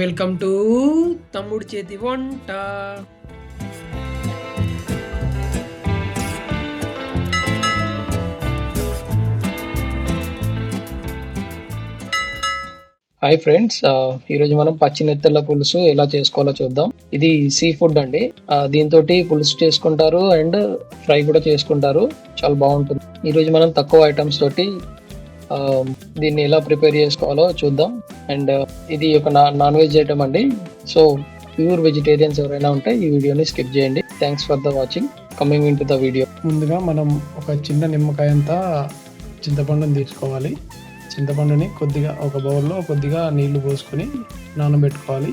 Welcome to తమ్ముడు చేతి వంట. హాయ్ ఫ్రెండ్స్ ఈరోజు మనం పచ్చి నెత్తల పులుసు ఎలా చేసుకోవాలో చూద్దాం. ఇది సీ ఫుడ్ అండి. దీంతో పులుసు చేసుకుంటారు అండ్ ఫ్రై కూడా చేసుకుంటారు. చాలా బాగుంటుంది. ఈరోజు మనం తక్కువ ఐటమ్స్ తోటి Um, దీన్ని ఎలా ప్రిపేర్ చేసుకోవాలో చూద్దాం. అండ్ uh, ఇది ఒక నాన్ వెజ్ ఐటమ్ అండి. సో ప్యూర్ వెజిటేరియన్స్ ఎవరైనా ఉంటే ఈ వీడియోని స్కిప్ చేయండి. Thanks for the watching coming in to the video ముందుగా మనం ఒక చిన్న నిమ్మకాయ అంతా చింతపండుని తీసుకోవాలి. చింతపండుని కొద్దిగా ఒక బౌల్లో కొద్దిగా నీళ్ళు పోసుకొని నానబెట్టుకోవాలి.